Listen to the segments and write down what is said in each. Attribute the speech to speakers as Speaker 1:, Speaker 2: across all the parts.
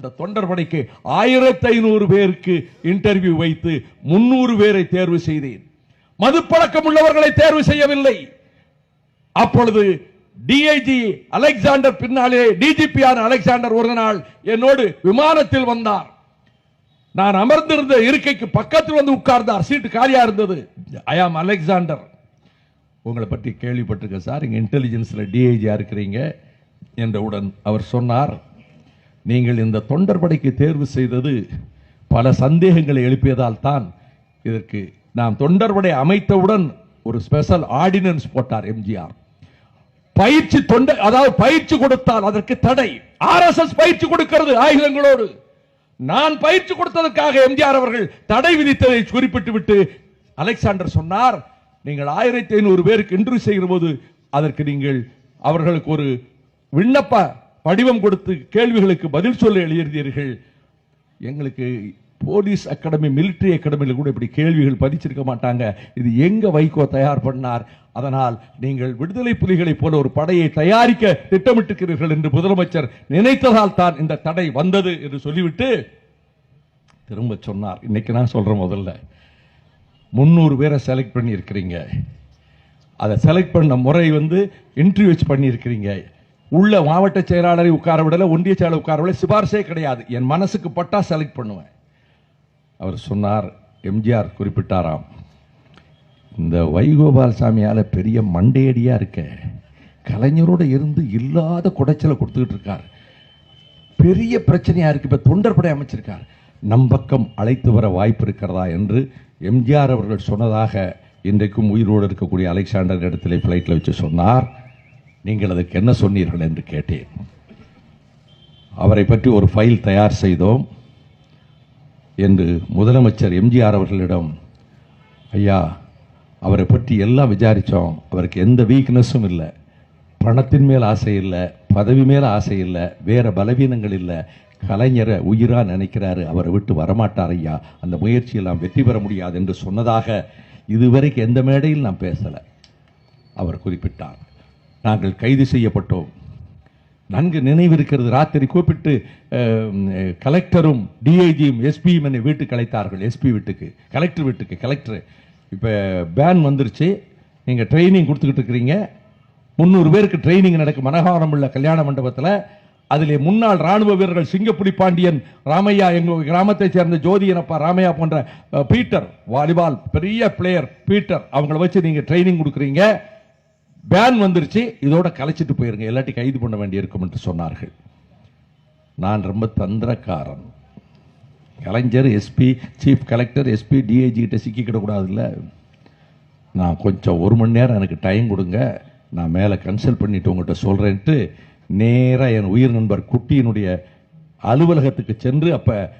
Speaker 1: இந்த தொண்டர் படைக்கு ஆயிரத்தி ஐநூறு பேருக்கு இன்டர்வியூ வைத்து முன்னூறு பேரை தேர்வு செய்தேன். மதுப்பழக்கம் உள்ளவர்களை தேர்வு செய்யவில்லை. அப்பொழுது டிஐஜி அலெக்சாண்டர் பின்னாலே டிஜிபியான அலெக்சாண்டர் ஒரு நாள் என்னோடு விமானத்தில் வந்தார். நான் அமர்ந்திருந்த இருக்கைக்கு பக்கத்தில் வந்து உட்கார்ந்தார். சீட்டு காலியா இருந்தது. ஐ ஆம் அலெக்சாண்டர் உங்களை பற்றி கேள்விப்பட்டிருக்கேன் சார். இங்கே இன்டெலிஜென்ஸில் டிஐஜியாக இருக்கிறீங்க என்றவுடன் அவர் சொன்னார். நீங்கள் இந்த தொண்டர் படைக்கு தேர்வு செய்தது பல சந்தேகங்களை எழுப்பியதால் தான் இதற்கு நாம் தொண்டர்படை அமைத்தவுடன் ஒரு ஸ்பெஷல் ஆர்டினன்ஸ் போட்டார் எம்ஜிஆர். பயிற்சி தொண்டை அதாவது பயிற்சி கொடுத்தால் அதற்கு தடை. ஆர்எஸ்எஸ் பயிற்சி கொடுக்கிறது ஆயுதங்களோடு. நான் பயிற்சி கொடுத்ததற்காக எம்ஜிஆர் அவர்கள் தடை விதித்ததை குறிப்பிட்டு விட்டு அலெக்சாண்டர் சொன்னார் நீங்கள் ஆயிரத்தி ஐநூறு பேருக்கு இன்டர்வியூ செய்கிற போது அதற்கு நீங்கள் அவர்களுக்கு ஒரு விண்ணப்ப படிவம் கொடுத்து கேள்விகளுக்கு பதில் சொல்ல எழுதியிருந்தீர்கள். எங்களுக்கு போலீஸ் அகாடமி மிலிட்டரி அகாடமியில் கூட இப்படி கேள்விகள் பதிச்சிருக்க மாட்டாங்க. இது எங்க வைகோ தயார் பண்ணார்? அதனால் நீங்கள் விடுதலை புலிகளைப் போல ஒரு படையை தயாரிக்க திட்டமிட்டிருக்கிறீர்கள் என்று முதலமைச்சர் நினைத்ததால் தான் இந்த தடை வந்தது என்று சொல்லிவிட்டு திரும்ப சொன்னார். இன்னைக்கு நான் சொல்றேன் முதல்ல. முந்நூறு பேரை செலக்ட் பண்ணியிருக்கிறீங்க. அதை செலக்ட் பண்ண முறை வந்து இன்டர்வியூ வச்சு பண்ணியிருக்கிறீங்க. உள்ள மாவட்ட செயலாளரை உட்கார விடல ஒன்றிய செயலாளர் உட்கார விடல சிபாரிசே கிடையாது. என் மனசுக்கு பட்டா செலக்ட் பண்ணுவேன். அவர் சொன்னார் எம்ஜிஆர் குறிப்பிட்டாராம் இந்த வைகோபால்சாமியால் பெரிய மண்டையடியாக இருக்க. கலைஞரோடு இருந்து இல்லாத குடைச்சலை கொடுத்துக்கிட்டு இருக்கார். பெரிய பிரச்சனையாக இருக்கு. இப்போ தொண்டர்படை அமைச்சிருக்கார். நம் பக்கம் அழைத்து வர வாய்ப்பு இருக்கிறதா? என்று எம்ஜிஆர் அவர்கள் சொன்னதாக இன்றைக்கும் உயிரோடு இருக்கக்கூடிய அலெக்சாண்டர் இடத்துல ஃப்ளைட்டில் வச்சு சொன்னார். நீங்கள் அதுக்கு என்ன சொன்னீர்கள் என்று கேட்டேன். அவரை பற்றி ஒரு ஃபைல் தயார் செய்தோம். என்று முதலமைச்சர் எம்ஜிஆர் அவர்களிடம் ஐயா அவரை பற்றி எல்லாம் விசாரித்தோம் அவருக்கு எந்த வீக்னஸும் இல்லை. பணத்தின் மேல் ஆசை இல்லை. பதவி மேல் ஆசை இல்லை. வேறு பலவீனங்கள் இல்லை. கலைஞரை உயிராக நினைக்கிறாரு. அவரை விட்டு வரமாட்டார் ஐயா. அந்த முயற்சியில் நாம் வெற்றி பெற முடியாது என்று சொன்னதாக இதுவரைக்கும் எந்த மேடையில் நான் பேசலை. அவர் குறிப்பிட்டார். நாங்கள் கைது செய்யப்பட்டோம். நன்கு நினைவிருக்கிறது ராத்திரி கூப்பிட்டு கலெக்டரும் டிஐஜியும் எஸ்பியும் என்னை வீட்டுக்கு அழைத்தார்கள். எஸ்பி வீட்டுக்கு கலெக்டர் வீட்டுக்கு கலெக்டர். இப்போ பேன் வந்துருச்சு. நீங்கள் ட்ரைனிங் கொடுத்துக்கிட்டு இருக்கிறீங்க. முந்நூறு பேருக்கு ட்ரைனிங் நடக்கும். மனகாரம் உள்ள கல்யாண மண்டபத்தில் அதிலே முன்னாள் ராணுவ வீரர்கள் சிங்கப்புலி பாண்டியன் ராமையா எங்கள் கிராமத்தை சேர்ந்த ஜோதியனப்பா ராமையா போன்ற பீட்டர் வாலிபால் பெரிய பிளேயர் பீட்டர் அவங்கள வச்சு நீங்கள் ட்ரைனிங் கொடுக்குறீங்க. பேன் வந்துருச்சு. இதோட கலைச்சிட்டு போயிருங்க. இல்லாட்டி கைது பண்ண வேண்டியிருக்கும் என்று சொன்னார்கள். நான் ரொம்ப தந்திரக்காரன். Kalaignar SP chief collector SP DIG கிட்ட சிக்கிக்கிடக்கூடாதுல்ல நான் கொஞ்சம் ஒரு மணி நேரம் எனக்கு டைம் கொடுங்க. நான் மேலே கன்சல்ட் பண்ணிட்டு உங்கள்கிட்ட சொல்கிறேன்ட்டு நேராக என் உயிர் நண்பர் குட்டியினுடைய அலுவலகத்துக்கு சென்று அப்போ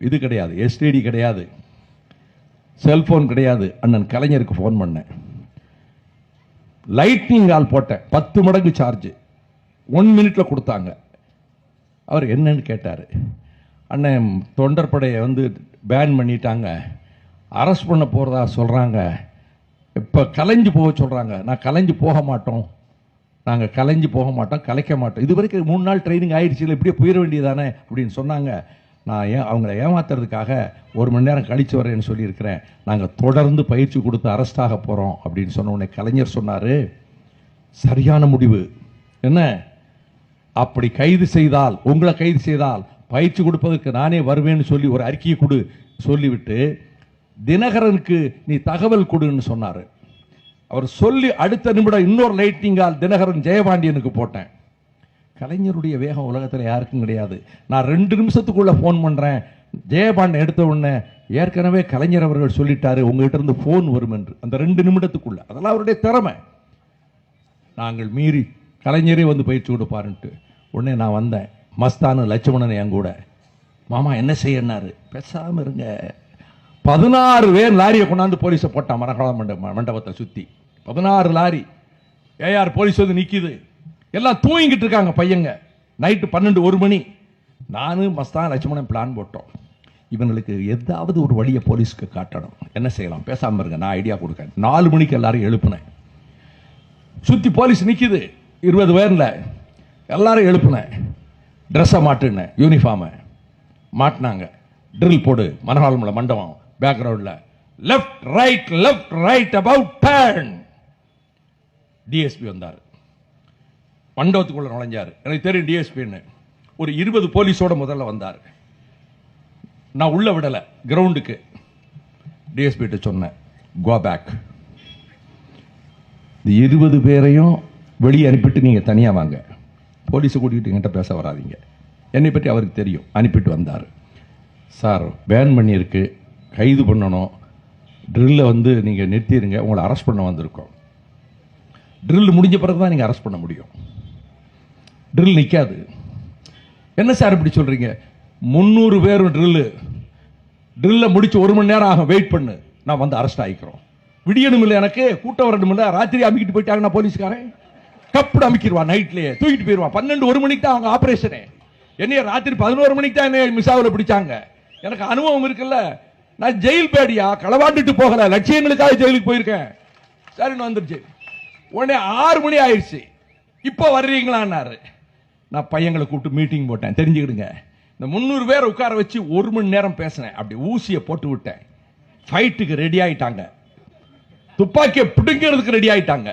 Speaker 1: இது கிடையாது. எஸ்டிடி கிடையாது. செல்ஃபோன் கிடையாது. அண்ணன் கலைஞருக்கு ஃபோன் பண்ணேன். லைட்னிங் ஆல் போட்டேன் பத்து மடங்கு சார்ஜ் ஒன் மினிட்ல கொடுத்தாங்க. அவர் என்னன்னு கேட்டார். அண்ணன் தொண்டர்படையை வந்து பேன் பண்ணிட்டாங்க. அரெஸ்ட் பண்ண போகிறதா சொல்கிறாங்க இப்போ கலைஞ்சு போக சொல்கிறாங்க நான் கலைஞ்சு போக மாட்டோம். நாங்கள் கலைஞ்சு போக மாட்டோம் கலைக்க மாட்டோம். இது வரைக்கும் மூணு நாள் ட்ரைனிங் ஆயிடுச்சு. இப்படியே போயிட வேண்டியதானே அப்படின்னு சொன்னாங்க. நான் ஏன் அவங்கள ஏமாத்துறதுக்காக ஒரு மணி நேரம் கழித்து வரேன்னு சொல்லியிருக்கிறேன். நாங்கள் தொடர்ந்து பயிற்சி கொடுத்து அரெஸ்ட் ஆக போகிறோம் அப்படின்னு சொன்ன உடனே கலைஞர் சொன்னார். சரியான முடிவு. என்ன? அப்படி கைது செய்தால் உங்களை கைது செய்தால் பயிற்சி கொடுப்பதற்கு நானே வருவேன்னு சொல்லி ஒரு அறிக்கையை கொடு சொல்லிவிட்டு தினகரனுக்கு நீ தகவல் கொடுன்னு சொன்னார். அவர் சொல்லி அடுத்த நிமிடம் இன்னொரு லைட்டிங்கால் தினகரன் ஜெயபாண்டியனுக்கு போட்டேன். கலைஞருடைய வேகம் உலகத்தில் யாருக்கும் கிடையாது. நான் ரெண்டு நிமிஷத்துக்குள்ளே ஃபோன் பண்ணுறேன் ஜெயபாண்டன் எடுத்த உடனே ஏற்கனவே கலைஞர் அவர்கள் சொல்லிட்டாரு உங்கள்கிட்ட இருந்து ஃபோன் வரும் என்று. அந்த ரெண்டு நிமிடத்துக்குள்ளே. அதெல்லாம் அவருடைய திறமை. நாங்கள் மீறி கலைஞரே வந்து பயிற்சி கொடுப்பாருன்ட்டு. உடனே நான் வந்தேன். மஸ்தானு லட்சுமணன் என் கூட. மாமா என்ன செய்யன்னாரு? பேசாமல் இருங்க. பதினாறு பேர் லாரியை கொண்டாந்து போலீஸை போட்டான். மரகால மண்டப மண்டபத்தை சுற்றி பதினாறு லாரி. ஏஆர் போலீஸ் வந்து நிற்கிது எல்லாம் தூங்கிட்டு இருக்காங்க பையங்க. நைட்டு பன்னெண்டு ஒரு மணி. நானும் மஸ்தான் லட்சுமணன் பிளான் போட்டோம். இவங்களுக்கு ஏதாவது ஒரு வழியை போலீஸ்க்கு காட்டணும். என்ன செய்யலாம்? பேசாமல் இருங்க நான் ஐடியா கொடுக்கேன் நாலு மணிக்கு எல்லாரும் எழுப்புனேன். சுற்றி போலீஸ் நிற்கிது இருபது பேரில் எல்லாரும் எழுப்புனேன். ட்ரெஸ்ஸை மாட்டுனேன் யூனிஃபார்மை மாட்டினாங்க. ட்ரில் போடு மனவாளமல மண்டபம். பேக்ரவுண்டில் left right left right about turn DSP வந்தார். மண்டபத்துக்குள்ளே நுழைஞ்சார். எனக்கு தெரியும் டிஎஸ்பின்னு ஒரு இருபது போலீஸோட முதல்ல வந்தார். நான் உள்ளே விடலை கிரவுண்டுக்கு டிஎஸ்பிகிட்ட சொன்னேன் கோ பேக் இந்த இருபது பேரையும் வெளியே அனுப்பிட்டு நீங்கள் தனியாக வாங்க. போலீஸை கூட்டிகிட்டு என்கிட்ட பேச வராதீங்க. என்னை பற்றி அவருக்கு தெரியும். அனுப்பிட்டு வந்தார். சார் பேன் பண்ணியிருக்கு. கைது பண்ணணும். ட்ரில்லை வந்து நீங்கள் நிறுத்திடுங்க உங்களை அரெஸ்ட் பண்ண வந்திருக்கோம். ட்ரில் முடிஞ்ச பிறகு தான் நீங்கள் அரெஸ்ட் பண்ண முடியும். ட்ரில் நிற்காது என்ன சார் இப்படி சொல்கிறீங்க முந்நூறு பேரும் ட்ரில்லு ட்ரில்லை முடிச்சு ஒரு மணி நேரம் ஆகும். வெயிட் பண்ணு. நான் வந்து அரெஸ்ட் ஆகிக்கிறோம். விடியணும் இல்லை எனக்கு. கூட்டம் வரணும் இல்லை. ராத்திரி அமைக்கிட்டு போயிட்டாங்கன்னா போலீஸ்காரன். கப்புடு அமைக்கிடுவான் நைட்லேயே. தூக்கிட்டு போயிடுவான். பன்னெண்டு ஒரு மணிக்கு தான் அவங்க ஆப்ரேஷனு என்னைய ராத்திரி பதினோரு மணிக்கு தான் என்னைய மிசாவில் பிடிச்சாங்க. எனக்கு அனுபவம் இருக்குல்ல. நான் ஜெயில் பேடியா? களவாண்டுட்டு போகல. லட்சியங்களுக்காக ஜெயிலுக்கு போயிருக்கேன். சரின்னு வந்துருச்சு. உடனே ஆறு மணி ஆயிடுச்சு. இப்போ வர்றீங்களான்னாரு. நான் பையங்களை கூப்பிட்டு மீட்டிங் போட்டேன். தெரிஞ்சுக்கிடுங்க. இந்த முந்நூறு பேர் உட்கார வச்சு ஒரு மணி நேரம் பேசினேன். அப்படி ஊசியை போட்டு விட்டேன். ஃபைட்டுக்கு ரெடி ஆகிட்டாங்க துப்பாக்கியை பிடுங்கிறதுக்கு ரெடி ஆகிட்டாங்க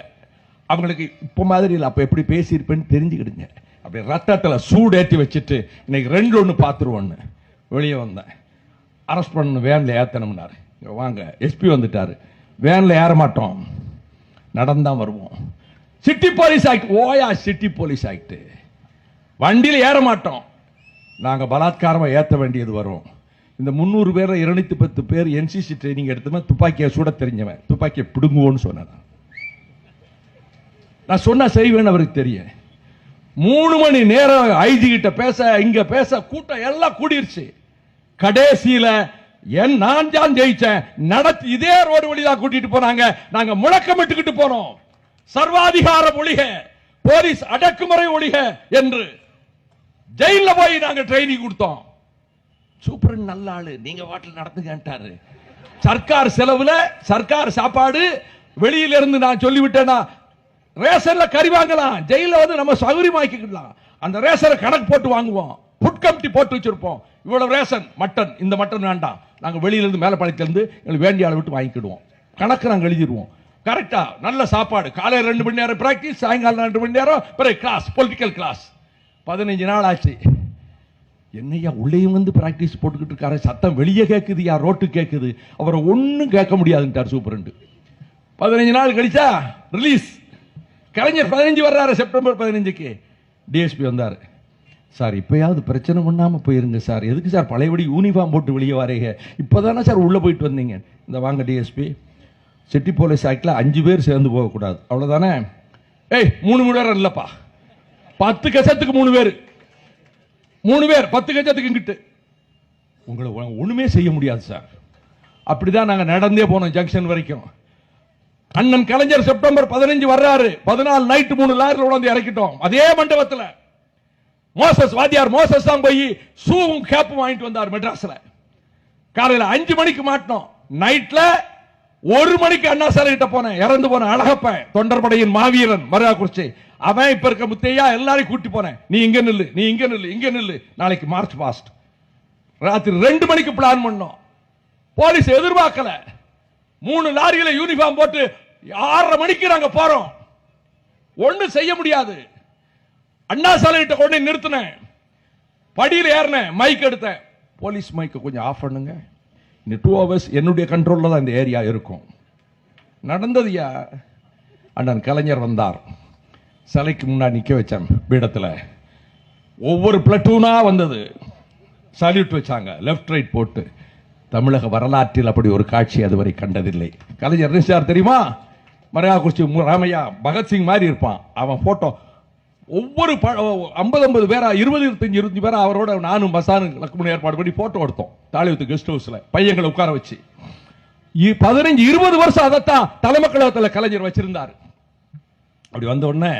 Speaker 1: அவங்களுக்கு இப்போ மாதிரி இல்லை. அப்போ எப்படி பேசியிருப்பேன்னு தெரிஞ்சுக்கிடுங்க. அப்படி ரத்தத்தில் சூடு ஏற்றி வச்சுட்டு இன்னைக்கு ரெண்டு ஒன்று பார்த்துருவோன்னு வெளியே வந்தேன். அரெஸ்ட் பண்ணணும் வேனில் ஏற்றணும்னாரு இங்கே வாங்க. எஸ்பி வந்துட்டார். வேனில் ஏற மாட்டோம். நடந்தான் வருவோம். சிட்டி போலீஸ் ஆக்ட் ஓயா சிட்டி போலீஸ் ஆகிட்டு வண்டியில் ஏற மாட்டோம். நாங்கள் பலாத்காரமாக ஏற்ற வேண்டியது வரும். இந்த முந்நூறு பேரில் இருநூத்தி பத்து பேர் என்சிசி ட்ரைனிங் எடுத்தவன் துப்பாக்கியை சுட தெரிஞ்சவன். துப்பாக்கியை பிடுங்குவோன்னு சொன்னேன். நான். சொன்ன செய்வேன்னு அவருக்கு தெரியும். மூணு மணி நேரம் ஐஜி கிட்ட பேச இங்க பேச கூட்டம் எல்லாம் கூடிருச்சு. கடைசியில என் நான் தான் ஜெயிச்சேன். நடத்தி இதே ரோடு வழிதான் கூட்டிட்டு போனாங்க. நாங்க முழக்கமிட்டுக்கிட்டு போனோம். சர்வாதிகார ஒழிக போலீஸ் அடக்குமுறை ஒழிக என்று. ஜெயில போய் நாங்க ட்ரைனிங் கொடுத்தோம். சூப்பரன் நல்ல ஆளு நீங்க வாட்டில் நடந்துங்கன்ட்டாரு சர்க்கார் செலவுல சர்க்கார் சாப்பாடு வெளியில இருந்து நான் சொல்லிவிட்டேன்னா ரேஷன்ல கறி வாங்கலாம். ஜெயில வந்து நம்ம சௌகரியமாக்கிக்கலாம் அந்த ரேஷனை கணக்கு போட்டு வாங்குவோம். புட் கமிட்டி போட்டு வச்சிருப்போம். இவ்வளவு ரேஷன் மட்டன் இந்த மட்டன் வேண்டாம். நாங்க வெளியில இருந்து மேல இருந்து எங்களுக்கு வேண்டிய அளவு விட்டு வாங்கிக்கிடுவோம். கணக்கு நாங்க எழுதிடுவோம் கரெக்டா நல்ல சாப்பாடு. காலையில் ரெண்டு மணி நேரம் பிராக்டிஸ் சாயங்காலம் ரெண்டு மணி நேரம் பிறகு கிளாஸ் பொலிட்டிக்கல் கிளாஸ் பதினஞ்சு நாள் ஆச்சு. என்னையா உள்ளேயும் வந்து ப்ராக்டிஸ் போட்டுக்கிட்டு இருக்காரு? சத்தம் வெளியே கேட்குது யா ரோட்டு கேட்குது அவரை ஒன்றும் கேட்க முடியாதுன்ட்டார் சூப்பரண்டு. பதினஞ்சு நாள் கழிச்சா ரிலீஸ் கலைஞர் பதினஞ்சு வர்றாரு செப்டம்பர் பதினஞ்சுக்கு. டிஎஸ்பி வந்தார். சார் இப்போயாவது பிரச்சனை பண்ணாமல் போயிருங்க சார். எதுக்கு சார் பழையபடி யூனிஃபார்ம் போட்டு வெளியே வரீங்க? இப்போதானே சார் உள்ளே போயிட்டு வந்தீங்க. இந்த வாங்க டிஎஸ்பி சிட்டி போலீஸ் ஆக்டில் அஞ்சு பேர் சேர்ந்து போகக்கூடாது. அவ்வளோதானே ஏய் மூணு மணி நேரம் இல்லைப்பா. பத்து கசத்துக்கு மூணு பேர். மூணு பேர் பத்து கஜத்துக்கு இங்கிட்டு. உங்களை ஒன்றுமே ஒண்ணுமே செய்ய முடியாது சார். அப்படிதான் நாங்க நடந்தே போனோம் ஜங்ஷன் வரைக்கும். அண்ணன் கலைஞர் செப்டம்பர் பதினஞ்சு வர்றாரு. பதினாலு நைட்டு மூணு லாரில் உணர்ந்து இறக்கிட்டோம். அதே மண்டபத்தில். மோசஸ் வாத்தியார் மோசஸ் தான் போய் ஷூவும் கேப்பும் வாங்கிட்டு வந்தார் மெட்ராஸில். காலையில் அஞ்சு மணிக்கு மாட்டோம் நைட்டில் ஒரு மணிக்கு அண்ணா சாலை கிட்ட போனேன். இறந்து போனேன் அழகப்பன் தொண்டர்படையின் மாவீரன் மருகாக்குறிச்சி அவன் இப்ப இருக்க முத்தையா எல்லாரையும் கூட்டி போனேன். நீ இங்க நில்லு நீ இங்க நில்லு இங்க நில்லு. நாளைக்கு மார்ச் பாஸ்ட் ராத்திரி ரெண்டு மணிக்கு பிளான் பண்ணோம். போலீஸ் எதிர்பார்க்கல. மூணு லாரியில யூனிஃபார்ம் போட்டு ஆறரை மணிக்கு நாங்க போறோம். ஒண்ணு செய்ய முடியாது. அண்ணா சாலை கிட்ட கொண்டு நிறுத்தினேன். படியில் ஏறினேன். மைக் எடுத்தேன். போலீஸ் மைக்கை கொஞ்சம் ஆஃப் பண்ணுங்க. இந்த டூ ஹவர்ஸ் என்னுடைய கண்ட்ரோலில் தான் இந்த ஏரியா இருக்கும். நடந்ததுயா அண்ணன் கலைஞர் வந்தார். சிலைக்கு முன்னாடி நிற்க வச்சேன் பீடத்தில். ஒவ்வொரு பிளட்டூனாக வந்தது. சல்யூட் வச்சாங்க. லெஃப்ட் ரைட் போட்டு. தமிழக வரலாற்றில் அப்படி ஒரு காட்சி அதுவரை கண்டதில்லை. கலைஞர் என்ன தெரியுமா? மரையாக்குறிச்சி மு- ராமையா பகத்சிங் மாதிரி இருப்பான். அவன் ஃபோட்டோ ஒவ்வொரு ஐம்பது ஐம்பது பேரா இருபது இருபத்தஞ்சு இருபத்தஞ்சு பேரா அவரோட நானும் மசானு லக்ஷ்மணி ஏற்பாடு பண்ணி போட்டோ எடுத்தோம். தாலியத்து கெஸ்ட் ஹவுஸில் பையங்களை உட்கார வச்சு. இ- பதினஞ்சு இருபது வருஷம் அதைத்தான் தலைமக்கழகத்தில் கலைஞர் வச்சிருந்தார். அப்படி வந்த உடனே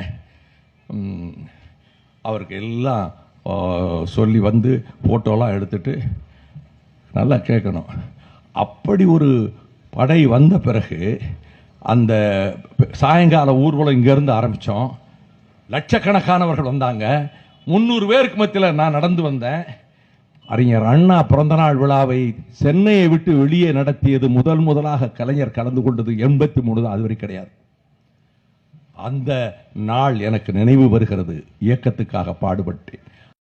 Speaker 1: அவருக்கு எல்லாம் சொல்லி வந்து ஃபோட்டோலாம் எடுத்துட்டு நல்லா கேட்கணும். அப்படி ஒரு படை வந்த பிறகு அந்த சாயங்கால ஊர்வலம் இங்கேருந்து ஆரம்பித்தோம் லட்சக்கணக்கானவர்கள் வந்தாங்க. முந்நூறு பேருக்கு மத்தியில் நான் நடந்து வந்தேன். அறிஞர் அண்ணா பிறந்தநாள் விழாவை சென்னையை விட்டு வெளியே நடத்தியது முதல் முதலாக கலைஞர் கலந்து கொண்டது எண்பத்தி மூணு தான். அதுவரை கிடையாது. அந்த நாள் எனக்கு நினைவு வருகிறது. இயக்கத்துக்காக பாடுபட்டேன்.